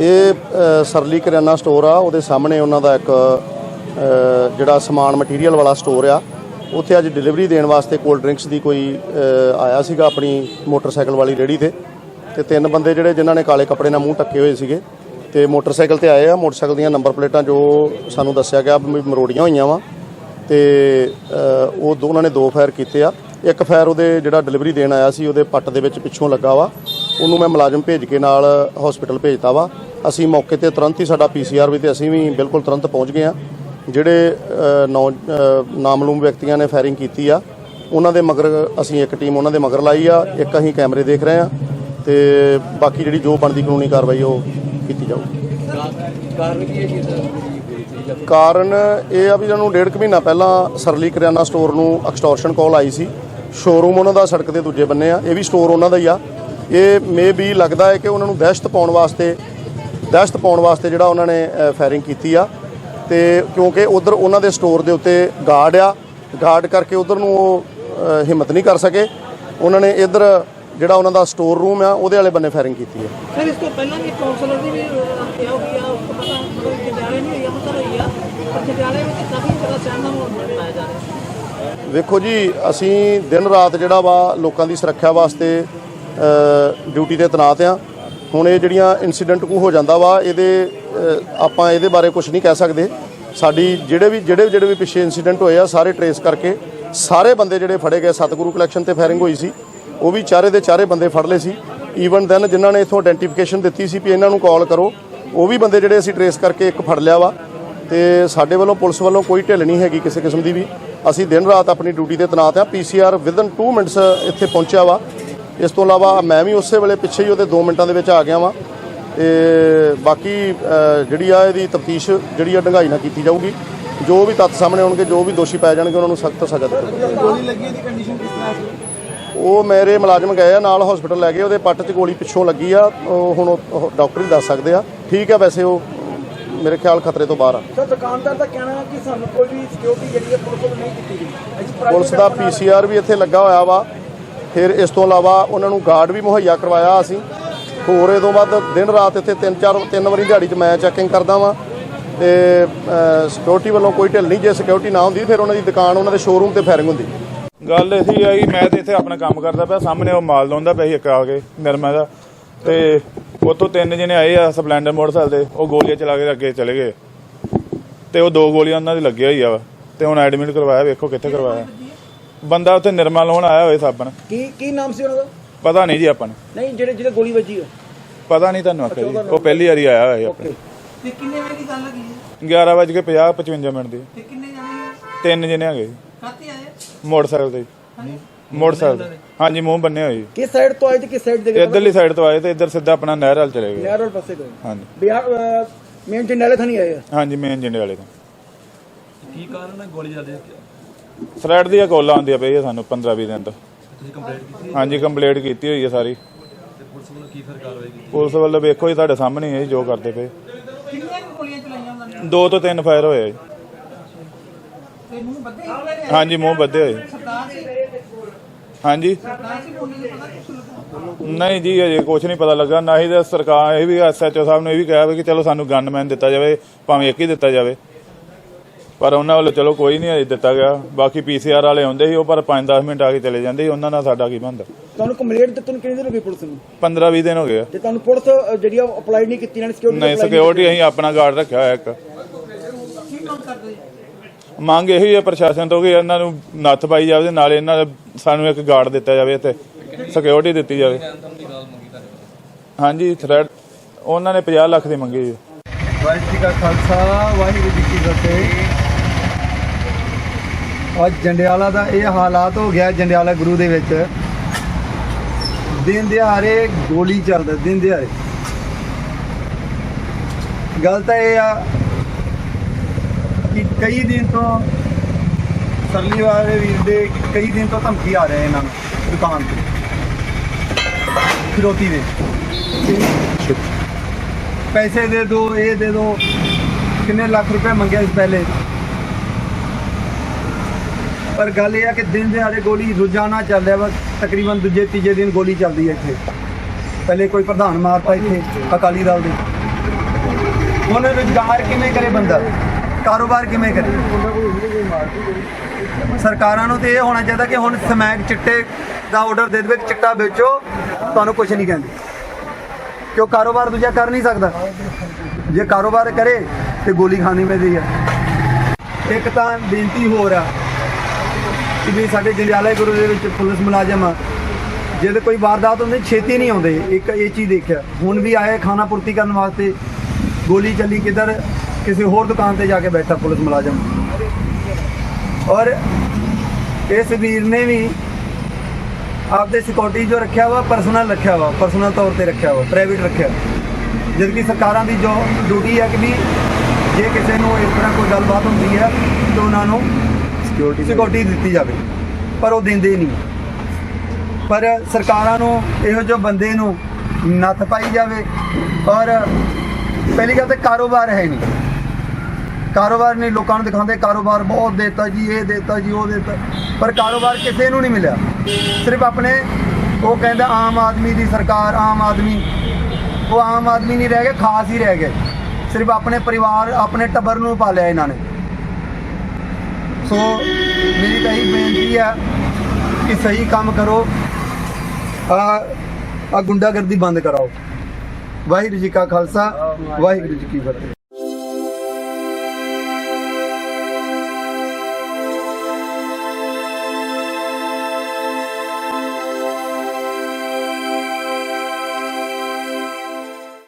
ਇਹ ਸਰਲੀ ਕਰਿਆਨਾ ਸਟੋਰ ਆ, ਉਹਦੇ ਸਾਹਮਣੇ ਉਹਨਾਂ ਦਾ ਇੱਕ ਜਿਹੜਾ ਸਮਾਨ ਮਟੀਰੀਅਲ ਵਾਲਾ ਸਟੋਰ ਆ, ਉੱਥੇ ਅੱਜ ਡਿਲੀਵਰੀ ਦੇਣ ਵਾਸਤੇ ਕੋਲਡ ਡਰਿੰਕਸ ਦੀ ਕੋਈ ਆਇਆ ਸੀਗਾ ਆਪਣੀ ਮੋਟਰਸਾਈਕਲ ਵਾਲੀ ਰੇੜੀ ਤੇ ਤੇ ਤਿੰਨ ਬੰਦੇ ਜਿਹੜੇ ਜਿਨ੍ਹਾਂ ਨੇ ਕਾਲੇ ਕੱਪੜੇ ਨਾਲ ਮੂੰਹ ਢੱਕੇ ਹੋਏ ਸੀਗੇ ਤੇ ਮੋਟਰਸਾਈਕਲ ਤੇ ਆਏ ਆ, ਮੋਟਰਸਾਈਕਲ ਦੀਆਂ ਨੰਬਰ ਪਲੇਟਾਂ ਜੋ ਸਾਨੂੰ ਦੱਸਿਆ ਗਿਆ ਵੀ ਮਰੋੜੀਆਂ ਹੋਈਆਂ ਵਾ। ਤੇ ਉਹ ਦੋ ਉਹਨਾਂ ਨੇ ਦੋ ਫਾਇਰ ਕੀਤੇ ਆ। ਇੱਕ ਫਾਇਰ ਉਹਦੇ ਜਿਹੜਾ ਡਿਲੀਵਰੀ ਦੇਣ ਆਇਆ ਸੀ, ਉਹਦੇ ਪੱਟ ਦੇ ਵਿੱਚ ਪਿੱਛੋਂ ਲੱਗਾ ਵਾ। ਉਹਨੂੰ ਮੈਂ ਮੁਲਾਜ਼ਮ ਭੇਜ ਕੇ ਨਾਲ ਹਸਪੀਟਲ ਭੇਜਤਾ ਵਾ। ਅਸੀਂ ਮੌਕੇ ਤੇ ਤੁਰੰਤ ਹੀ ਸਾਡਾ ਪੀਸੀਆਰ ਵੀ ਤੇ ਅਸੀਂ ਵੀ ਬਿਲਕੁਲ ਤੁਰੰਤ ਪਹੁੰਚ ਗਏ ਆ। ਜਿਹੜੇ ਨੌ ਨਾਮਲੂਮ ਵਿਅਕਤੀਆਂ ਨੇ ਫਾਇਰਿੰਗ ਕੀਤੀ ਆ, ਉਹਨਾਂ ਦੇ ਮਗਰ ਅਸੀਂ ਇੱਕ ਟੀਮ ਉਹਨਾਂ ਦੇ ਮਗਰ ਲਾਈ ਆ। ਇੱਕ ਅਸੀਂ ਕੈਮਰੇ ਦੇਖ ਰਹੇ ਆ। ਤੇ ਬਾਕੀ ਜਿਹੜੀ ਜੋ ਬਣਦੀ ਕਾਨੂੰਨੀ ਕਾਰਵਾਈ, ਉਹ ਕੀਤੀ ਜਾਊਗੀ ਕਾਰਨ ਕੀ ਹੈ ਜਾਂ ਕਾਰਨ ਇਹ ਆ ਵੀ ਇਹਨਾਂ ਨੂੰ ਡੇਢ ਕੁ ਮਹੀਨਾ ਪਹਿਲਾਂ ਸਰਲੀ ਕਰਿਆਨਾ ਸਟੋਰ ਨੂੰ ਐਕਸਟੋਰਸ਼ਨ ਕਾਲ ਆਈ ਸੀ। ਸ਼ੋਰੂਮ ਉਹਨਾਂ ਦਾ ਸੜਕ ਦੇ ਦੂਜੇ ਬੰਨੇ ਆ ਇਹ ਵੀ ਸਟੋਰ ਉਹਨਾਂ ਦਾ ਹੀ ਆ। ਇਹ ਮੇ ਵੀ ਲੱਗਦਾ ਹੈ ਕਿ ਉਹਨਾਂ ਨੂੰ ਦਹਿਸ਼ਤ ਪਾਉਣ ਵਾਸਤੇ ਦਹਿਸ਼ਤ ਪਾਉਣ ਵਾਸਤੇ ਜਿਹੜਾ ਉਹਨਾਂ ਨੇ ਫਾਇਰਿੰਗ ਕੀਤੀ ਆ। ਤੇ ਕਿਉਂਕਿ ਉਧਰ ਉਹਨਾਂ ਦੇ ਸਟੋਰ ਦੇ ਉੱਤੇ ਗਾਰਡ ਆ। ਗਾਰਡ ਕਰਕੇ ਉਧਰ ਨੂੰ ਉਹ ਹਿੰਮਤ ਨਹੀਂ ਕਰ ਸਕੇ। ਉਹਨਾਂ ਨੇ ਇਧਰ ਜਿਹੜਾ ਉਹਨਾਂ ਦਾ ਸਟੋਰ ਰੂਮ ਆ ਉਹਦੇ ਵਾਲੇ ਬੰਨੇ ਫਾਇਰਿੰਗ ਕੀਤੀ ਹੈ। ਸਰ ਇਸ ਤੋਂ ਪਹਿਲਾਂ ਵੀ ਕਾਉਂਸਲਰ ਦੀ ਵੀ ਹੱਤਿਆ ਹੋ ਗਈ ਆ ਉਸ ਤੋਂ ਪਤਾ ਮਤਲਬ ਜੰਡਿਆਲੇ ਨਹੀਂ ਹੋਈ ਆ ਮਤਲਬ ਹੋਈ ਆ। ਪਰ ਵਿੱਚ ਕਾਫੀ ਜ਼ਿਆਦਾ ਸਹਿਮ ਦਾ ਮਾਹੌਲ ਬਣਾਇਆ ਜਾ ਰਿਹਾ। ਵੇਖੋ ਜੀ ਅਸੀਂ ਦਿਨ ਰਾਤ ਜਿਹੜਾ ਵਾ ਲੋਕਾਂ ਦੀ ਸੁਰੱਖਿਆ ਵਾਸਤੇ ਡਿਊਟੀ ਤੇ ਤੈਨਾਤ ਆ। ਹੁਣ ਇਹ ਜਿਹੜੀਆਂ ਇਨਸੀਡੈਂਟ ਕੋ ਹੋ ਜਾਂਦਾ ਵਾ ਇਹਦੇ ਆਪਾਂ ਇਹਦੇ ਬਾਰੇ ਕੁਝ ਨਹੀਂ ਕਹਿ ਸਕਦੇ। ਸਾਡੀ ਜਿਹੜੇ ਵੀ ਜਿਹੜੇ ਜਿਹੜੇ ਵੀ ਪਿੱਛੇ ਇਨਸੀਡੈਂਟ ਹੋਏ ਆ ਸਾਰੇ ਟਰੇਸ ਕਰਕੇ ਸਾਰੇ ਬੰਦੇ ਜਿਹੜੇ ਫੜੇ ਗਏ ਸਤਿਗੁਰੂ ਕਲੈਕਸ਼ਨ ਤੇ ਫਾਇਰਿੰਗ ਹੋਈ ਸੀ। ਉਹ ਵੀ ਚਾਰੇ ਦੇ ਚਾਰੇ ਬੰਦੇ ਫੜ ਲਏ ਸੀ। ਈਵਨ ਦੈਨ ਜਿਨ੍ਹਾਂ ਨੇ ਇਥੋਂ ਆਇਡੈਂਟੀਫਿਕੇਸ਼ਨ ਦਿੱਤੀ ਸੀ ਵੀ ਇਹਨਾਂ ਨੂੰ ਕਾਲ ਕਰੋ, ਉਹ ਵੀ ਬੰਦੇ ਜਿਹੜੇ ਅਸੀਂ ਟਰੇਸ ਕਰਕੇ ਇੱਕ ਫੜ ਲਿਆ ਵਾ। ਤੇ ਸਾਡੇ ਵੱਲੋਂ ਪੁਲਿਸ ਵੱਲੋਂ ਕੋਈ ਢਿੱਲ ਨਹੀਂ ਹੈਗੀ ਕਿਸੇ ਕਿਸਮ ਦੀ ਵੀ। ਅਸੀਂ ਦਿਨ ਰਾਤ ਆਪਣੀ ਡਿਊਟੀ ਤੇ ਤੈਨਾਤ ਆ ਪੀਸੀਆਰ ਵਿਦਨ 2 ਮਿੰਟਸ ਇੱਥੇ ਪਹੁੰਚਿਆ ਵਾ। ਇਸ ਤੋਂ ਇਲਾਵਾ ਮੈਂ ਵੀ ਉਸੇ ਵੇਲੇ ਪਿੱਛੇ ਹੀ ਉਹਦੇ 2 ਮਿੰਟਾਂ ਦੇ ਵਿੱਚ ਆ ਗਿਆ ਵਾਂ। ਤੇ ਬਾਕੀ ਜਿਹੜੀ ਆ ਇਹਦੀ ਤਫਤੀਸ਼ ਜਿਹੜੀ ਆ ਡੰਗਾਈ ਨਾਲ ਕੀਤੀ ਜਾਊਗੀ। ਜੋ ਵੀ ਤੱਤ ਸਾਹਮਣੇ ਆਉਣਗੇ, ਜੋ ਵੀ ਦੋਸ਼ੀ ਪਾਏ ਜਾਣਗੇ, ਉਹਨਾਂ ਨੂੰ ਸਖਤ ਸਜ਼ਾ ਦਿੱਤੀ ਜਾਊਗੀ। ਗੋਲੀ ਲੱਗੀ ਦੀ ਕੰਡੀਸ਼ਨ ਕਿਸ ਤਰ੍ਹਾਂ ਉਹ ਮੇਰੇ ਮੁਲਾਜ਼ਮ ਗਏ ਆ ਨਾਲ ਹਸਪੀਟਲ ਲੈ ਗਏ ਉਹਦੇ ਪੱਟ 'ਚ ਗੋਲੀ ਪਿੱਛੋਂ ਲੱਗੀ ਆ। ਉਹ ਹੁਣ ਉਹ ਡਾਕਟਰ ਹੀ ਦੱਸ ਸਕਦੇ ਆ। ਠੀਕ ਆ ਵੈਸੇ ਉਹ ਮੇਰੇ ਖਿਆਲ ਖਤਰੇ ਤੋਂ ਬਾਹਰ ਆ। ਸਰ ਦੁਕਾਨਦਾਰ ਦਾ ਕਹਿਣਾ ਹੈ ਕਿ ਸਾਨੂੰ ਕੋਈ ਵੀ ਸਿਕਿਉਰਿਟੀ ਜਿਹੜੀ ਹੈ ਪੁਲਿਸ ਵੱਲੋਂ ਨਹੀਂ ਦਿੱਤੀ ਗਈ। ਪੁਲਿਸ ਦਾ ਪੀਸੀਆਰ ਵੀ ਇੱਥੇ ਲੱਗਾ ਹੋਇਆ ਵਾ। ਫਿਰ ਇਸ ਤੋਂ ਇਲਾਵਾ ਉਹਨਾਂ ਨੂੰ ਗਾਰਡ ਵੀ ਮੁਹੱਈਆ ਕਰਵਾਇਆ ਅਸੀਂ। ਹੋਰ ਇਹ ਤੋਂ ਬਾਅਦ ਦਿਨ ਰਾਤ ਇੱਥੇ ਤਿੰਨ ਚਾਰ ਤਿੰਨ ਵਾਰੀ ਦਿਹਾੜੀ 'ਚ ਮੈਂ ਚੈਕਿੰਗ ਕਰਦਾ ਵਾਂ। ਤੇ ਸਿਕਿਉਰਿਟੀ ਵੱਲੋਂ ਕੋਈ ਢਿੱਲ ਨਹੀਂ ਜੇ ਸਿਕਿਉਰਿਟੀ ਨਾ ਹੁੰਦੀ ਫਿਰ ਉਹਨਾਂ ਦੀ ਦੁਕਾਨ ਉਹਨਾਂ ਦੇ ਸ਼ੋਰੂਮ ਤੇ ਫਾਇਰਿੰਗ ਹੁੰਦੀ। ਗੱਲ ਇਹੀ ਆ ਕਿ ਮੈਂ ਤੇ ਇੱਥੇ ਆਪਣਾ ਕੰਮ ਕਰਦਾ ਪਿਆ ਸਾਹਮਣੇ ਉਹ ਮਾਲ ਲਾਉਂਦਾ ਪਿਆ ਸੀ ਇੱਕ ਆ ਕੇ ਨਿਰਮਾ ਦਾ। ਤੇ ਉੱਥੋਂ ਤਿੰਨ ਜਣੇ ਆਏ ਆ ਸਪਲੈਂਡਰ ਮੋਟਰਸਾਈਕਲ ਤੇ ਉਹ ਗੋਲੀਆਂ ਚਲਾ ਕੇ ਅੱਗੇ ਚਲੇ ਗਏ। ਤੇ ਉਹ ਦੋ ਗੋਲੀਆਂ ਉਹਨਾਂ ਦੀ ਲੱਗੀਆਂ ਹੋਈ ਆ ਤੇ ਹੁਣ ਐਡਮਿਟ ਕਰਵਾਇਆ ਵੇਖੋ ਕਿੱਥੇ ਕਰਵਾਇਆ। ਬੰਦਾ ਉੱਥੇ ਨਿਰਮਾ ਲਾਉਣ ਆਇਆ ਹੋਏ ਸਾਬਣ। ਕੀ ਕੀ ਨਾਮ ਸੀ ਉਹਨਾਂ ਦਾ? ਪਤਾ ਨਹੀਂ ਜੀ ਆਪਾਂ ਨੂੰ। ਨਹੀਂ ਜਿਹੜੇ ਜਿਹੜੇ ਗੋਲੀ ਵੱਜੀ ਹੈ ਪਤਾ ਨਹੀਂ ਤੁਹਾਨੂੰ ਆਖਿਆ ਜੀ ਉਹ ਪਹਿਲੀ ਵਾਰੀ ਆਇਆ ਹੋਇਆ ਆਪਣੇ। ਤੇ ਕਿੰਨੇ ਵਜੇ ਦੀ ਗੱਲ ਹੈਗੀ ਹੈ? 11 ਵਜੇ 50 55 ਮਿੰਟ ਦੀ। ਤੇ ਕਿੰਨੇ ਜਾਣੇ ਤਿੰਨ ਜਣੇ ਹੈਗੇ ਜੀ। ਕਾਤੀ ਆਏ? ਮੋਟਰਸਾਈਕਲ ਤੇ ਜੀ। ਮੋਟਰਸਾਈਕਲ ਤੇ। ਹਾਂਜੀ ਮੂੰਹ ਬੰਨੇ ਹੋਏ। ਜੀ ਕਿਸ ਸਾਈਡ ਤੋਂ ਆਏ ਤੇ ਕਿਸ ਸਾਈਡ ਦੇ ਗਏ ਇੱਧਰਲੀ ਸਾਈਡ ਤੋਂ ਆਏ ਤੇ ਇੱਧਰ ਸਿੱਧਾ ਆਪਣਾ ਨਹਿਰ ਵੱਲ ਚਲੇ ਗਏ। ਨਹਿਰ ਵਾਲੇ ਪਾਸੇ ਗਏ ਹਾਂਜੀ। ਬਿਹਾਰ ਮੇਨ ਜੰਡਿਆਲੇ ਥਾਣੀ ਆਏ ਆ? ਹਾਂਜੀ ਮੇਨ ਜਿੰਡੇ ਵਾਲੇ ਤੋਂ ਕੀ ਕਾਰਨ ਹੈ ਗੋਲੀ ਚੱਲਦੀ ਥ੍ਰੈਡ ਦੀਆਂ ਕਾਲਾਂ ਆਉਂਦੀਆਂ ਪਈ ਸਾਨੂੰ 15 20 ਦਿਨ ਤੋਂ। ਤੁਸੀਂ ਕੰਪਲੇਂਟ ਕੀਤੀ ਹਾਂਜੀ ਕੰਪਲੀਟ ਕੀਤੀ ਹੋਈ ਹੈ ਸਾਰੀ। ਤੇ ਪੁਲਿਸ ਵੱਲੋਂ ਕੀ ਫਿਰ ਕਾਰਵਾਈ ਕੀਤੀ? ਪੁਲਿਸ ਵੱਲੋਂ ਵੇਖੋ ਜੀ ਤੁਹਾਡੇ ਸਾਹਮਣੇ ਹੀ ਹੈ ਜੀ ਜੋ ਕਰਦੇ ਪਏ। ਕਿੰਨੀਆਂ ਕੁ ਗੋਲੀਆਂ ਚਲਾਈਆਂ ਉਹਨਾਂ ਨੇ? ਦੋ ਤੋਂ ਤਿੰਨ ਫਾਇਰ ਹੋਏ ਆ ਜੀ। ਤੇ ਮੂੰਹ ਬੱਦੇ ਹਾਂਜੀ ਮੂੰਹ ਬੱਧੇ ਹੋਏ। ਸਰਦਾਰ ਸੀ ਹਾਂਜੀ। ਸਰਦਾਰ ਸੀ ਬੋਲੀ ਦਾ ਪਤਾ ਕੁਛ ਲੱਗਾ ਨਹੀਂ ਜੀ ਅਜੇ ਕੁਝ ਨਹੀਂ ਪਤਾ ਲੱਗਾ। ਨਾ ਹੀ ਤਾਂ ਸਰਕਾਰ ਇਹ ਵੀ ਐਸਐਚਓ ਸਾਹਿਬ ਨੇ ਇਹ ਵੀ ਕਿਹਾ ਵੀ ਕਿ ਚਲੋ ਸਾਨੂੰ ਗਨਮੈਨ ਦਿੱਤਾ ਜਾਵੇ ਭਾਵੇਂ ਇੱਕ ਹੀ ਦਿੱਤਾ ਜਾਵੇ। ਪਰ ਉਹਨਾਂ ਵੱਲੋਂ ਚਲੋ ਕੋਈ ਨਹੀਂ ਅਜੇ ਦਿੱਤਾ ਗਿਆ। ਬਾਕੀ ਪੀਸੀਆਰ ਵਾਲੇ ਆਉਂਦੇ ਸੀ ਉਹ ਪਰ 5-10 ਮਿੰਟ ਆ ਕੇ ਚਲੇ ਜਾਂਦੇ ਸੀ। ਉਹਨਾਂ ਨਾਲ ਸਾਡਾ ਕੀ ਬੰਦਾ ਤੁਹਾਨੂੰ ਕੰਪਲੇਂਟ ਦਿੱਤੀ ਨੂੰ ਕਿੰਨੀ ਦੇਰ ਹੋ ਗਈ ਪੁਲਿਸ ਨੂੰ? 15-20 ਦਿਨ ਹੋ ਗਏ ਤੇ ਤੁਹਾਨੂੰ ਪੁਲਿਸ ਜਿਹੜੀ ਅਪਲਾਈ ਨਹੀਂ ਕੀਤੀ ਨੇ ਸਿਕਿਉਰਿਟੀ ਨਹੀਂ ਸਿਕਿਉਰਿਟੀ ਅਸੀਂ ਆਪਣਾ ਗਾਰਡ ਰੱਖਿਆ ਹੋਇਆ ਇੱਕ। ਮੰਗ ਇਹੀ ਹੈ ਪ੍ਰਸ਼ਾਸਨ ਤੋਂ ਕਿ ਇਹਨਾਂ ਨੂੰ ਨੱਥ ਪਾਈ ਜਾਵੇ ਤੇ ਇਹਨਾਂ ਦਾ ਸਾਨੂੰ ਇੱਕ ਗਾਰਡ ਦਿੱਤਾ ਜਾਵੇ ਤੇ ਸਿਕਿਉਰਿਟੀ ਦਿੱਤੀ ਜਾਵੇ। ਹਾਂਜੀ ਥ੍ਰੈਡ ਉਹਨਾਂ ਨੇ 50 ਲੱਖ ਦੀ ਮੰਗੀ ਜੀ ਵਾਹਿਗੁਰੂ ਜੀ ਕਾ ਖਾਲਸਾ, ਵਾਹਿਗੁਰੂ ਜੀ ਕੀ ਫਤਿਹ। ਅੱਜ ਜੰਡਿਆਲਾ ਦਾ ਇਹ ਹਾਲਾਤ ਹੋ ਗਿਆ ਜੰਡਿਆਲਾ ਗੁਰੂ ਦੇ ਵਿੱਚ। ਦਿਨ ਦਿਹਾੜੇ ਗੋਲੀ ਚੱਲਦਾ, ਦਿਨ ਦਿਹਾੜੇ। ਗੱਲ ਤਾਂ ਇਹ ਆ ਕਈ ਦਿਨ ਤੋਂ ਸਰਲੀ ਵਾਲੇ ਵੀਰ ਦੇ ਕਈ ਦਿਨ ਤੋਂ ਧਮਕੀ ਆ ਰਹੇ ਇਹਨਾਂ ਨੂੰ ਦੁਕਾਨ ਤੇ। ਫਿਰੋਤੀ ਦੇ। ਪੈਸੇ ਦੇ ਦੋ, ਇਹ ਦੇ ਦੋ। ਕਿੰਨੇ ਲੱਖ ਰੁਪਏ ਮੰਗਿਆ ਇਸ ਪਹਿਲੇ। ਪਰ ਗੱਲ ਇਹ ਆ ਕਿ ਦਿਨ ਦਿਹਾੜੇ ਗੋਲੀ ਰੋਜ਼ਾਨਾ ਚੱਲ ਰਿਹਾ ਵਾ। ਤਕਰੀਬਨ ਦੂਜੇ, ਤੀਜੇ ਦਿਨ ਗੋਲੀ ਚੱਲਦੀ ਹੈ ਇੱਥੇ। ਪਹਿਲੇ ਕੋਈ ਪ੍ਰਧਾਨ ਮਾਰਤਾ ਇੱਥੇ ਅਕਾਲੀ ਦਲ ਦੇ। ਹੁਣ ਰੁਜ਼ਗਾਰ ਕਿਵੇਂ ਕਰੇ ਬੰਦਾ? ਕਾਰੋਬਾਰ ਕਿਵੇਂ ਕਰੇ ਸਰਕਾਰਾਂ ਨੂੰ ਤੇ ਇਹ ਹੋਣਾ ਚਾਹੀਦਾ ਕਿ ਹੁਣ ਸਮੈਕ ਚਿੱਟੇ ਦਾ ਆਰਡਰ ਦੇ ਦੇਵੇ, ਚਿੱਟਾ ਵੇਚੋ, ਤੁਹਾਨੂੰ ਕੁਝ ਨਹੀਂ ਕਹਿੰਦੇ। ਕਿਉਂ ਕਾਰੋਬਾਰ ਦੂਜਾ ਕਰ ਨਹੀਂ ਸਕਦਾ? ਜੇ ਕਾਰੋਬਾਰ ਕਰੇ, ਤੇ ਗੋਲੀ ਖਾਣੀ ਪੈਂਦੀ ਹੈ ਇੱਕ ਤਾਂ ਬੇਨਤੀ ਹੋਰ ਆ ਕਿ ਵੀ ਸਾਡੇ ਜੰਡਿਆਲੇ ਗੁਰੂ ਦੇ ਵਿੱਚ ਪੁਲਿਸ ਮੁਲਾਜ਼ਮ ਆ, ਜਿਹਦੇ ਕੋਈ ਵਾਰਦਾਤ ਹੁੰਦੀ, ਛੇਤੀ ਨਹੀਂ ਆਉਂਦੇ। ਇੱਕ ਇਹ ਚੀਜ਼ ਦੇਖਿਆ। ਹੁਣ ਵੀ ਆਏ, ਖਾਣਾ ਪੂਰਤੀ ਕਰਨ ਵਾਸਤੇ। ਗੋਲੀ ਚੱਲੀ ਕਿੱਧਰ? ਕਿਸੇ ਹੋਰ ਦੁਕਾਨ ਤੇ ਜਾ ਕੇ ਬੈਠਾ ਪੁਲਿਸ ਮੁਲਾਜ਼ਮ। ਔਰ ਇਸ ਵੀਰ ਨੇ ਵੀ ਆਪਦੇ ਸਿਕਿਉਰਿਟੀ ਜੋ ਰੱਖਿਆ ਵਾ ਪਰਸਨਲ ਰੱਖਿਆ ਵਾ ਪਰਸਨਲ ਤੌਰ ਤੇ ਰੱਖਿਆ ਵਾ ਪ੍ਰਾਈਵੇਟ ਰੱਖਿਆ। ਜਦ ਕਿ ਸਰਕਾਰਾਂ ਦੀ ਜੋ ਡਿਊਟੀ ਹੈ ਕਿ ਵੀ ਜੇ ਕਿਸੇ ਨੂੰ ਇਸ ਤਰ੍ਹਾਂ ਕੋਈ ਗੱਲਬਾਤ ਹੁੰਦੀ ਹੈ ਤਾਂ ਉਹਨਾਂ ਨੂੰ ਸਿਕਿਉਰਿਟੀ ਸਿਕਿਉਰਿਟੀ ਦਿੱਤੀ ਜਾਵੇ। ਪਰ ਉਹ ਦਿੰਦੇ ਨਹੀਂ। ਪਰ ਸਰਕਾਰਾਂ ਨੂੰ ਇਹੋ ਜਿਹੇ ਬੰਦੇ ਨੂੰ ਨੱਥ ਪਾਈ ਜਾਵੇ। ਔਰ ਪਹਿਲੀ ਗੱਲ ਤੇ ਕਾਰੋਬਾਰ ਹੈ ਨਹੀਂ। ਕਾਰੋਬਾਰ ਨਹੀਂ ਲੋਕਾਂ ਨੂੰ ਦਿਖਾਉਂਦੇ, ਕਾਰੋਬਾਰ ਬਹੁਤ ਦੇਤਾ ਜੀ, ਇਹ ਦੇਤਾ ਜੀ, ਉਹ ਦੇਤਾ। ਪਰ ਕਾਰੋਬਾਰ ਕਿਸੇ ਨੂੰ ਨਹੀਂ ਮਿਲਿਆ। ਸਿਰਫ ਆਪਣੇ, ਉਹ ਕਹਿੰਦਾ ਆਮ ਆਦਮੀ ਦੀ ਸਰਕਾਰ, ਆਮ ਆਦਮੀ। ਉਹ ਆਮ ਆਦਮੀ ਨਹੀਂ ਰਹਿ ਗਏ, ਖਾਸ ਹੀ ਰਹਿ ਗਏ। ਸਿਰਫ ਆਪਣੇ ਪਰਿਵਾਰ, ਆਪਣੇ ਟੱਬਰ ਨੂੰ ਪਾਲਿਆ ਇਹਨਾਂ ਨੇ। ਸੋ, ਮੇਰੀ ਤਾਂ ਇਹ ਬੇਨਤੀ ਹੈ ਕਿ ਸਹੀ ਕੰਮ ਕਰੋ। ਆ ਆ ਗੁੰਡਾਗਰਦੀ ਬੰਦ ਕਰਾਓ। ਵਾਹਿਗੁਰੂ ਜੀ ਕਾ ਖਾਲਸਾ, ਵਾਹਿਗੁਰੂ ਜੀ ਕੀ ਫਤਿਹ।